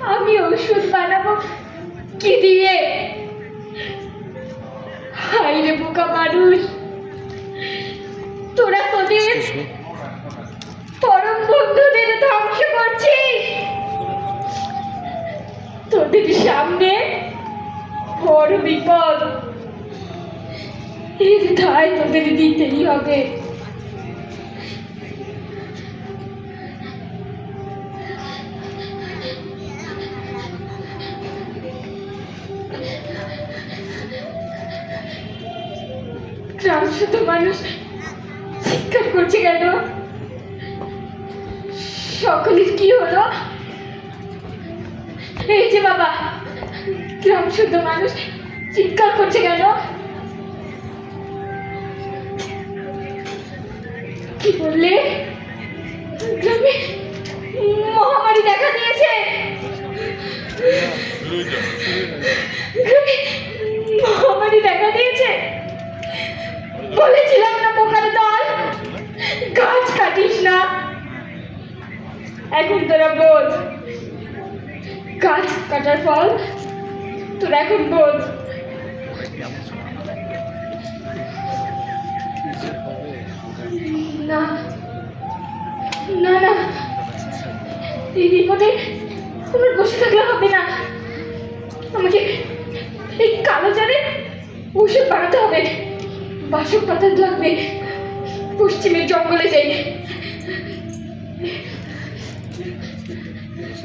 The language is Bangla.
আমি ওষুধ বানাবো কি দিয়ে? হাই রে বোকা মানুষ। তোরা তোদের পরম বন্ধুদের ধ্বংস করছিস। তোদের সামনে বড় বিপদ। এর দায় তোদের দিতেই হবে। গ্রাম মানুষ? চিৎকার করছে কেন? সকলের কি হলো? এই যে বাবা গ্রাম শুদ্ধ মানুষ? চিৎকার করছে কেন? কি বললে? গ্রামে মহামারী দেখা দিয়েছে। গ্রামে না? এখন তোরা বোঝ। গাছ কাটার ফল। তোরা এখন বোঝ। না। না না। এই বিপদে তোমার বসে থাকলে হবে না। আমাকে এই কালো জারে ওষুধ বানাতে হবে। বাসক পাতা লাগবে। পশ্চিমের জঙ্গলে যাই।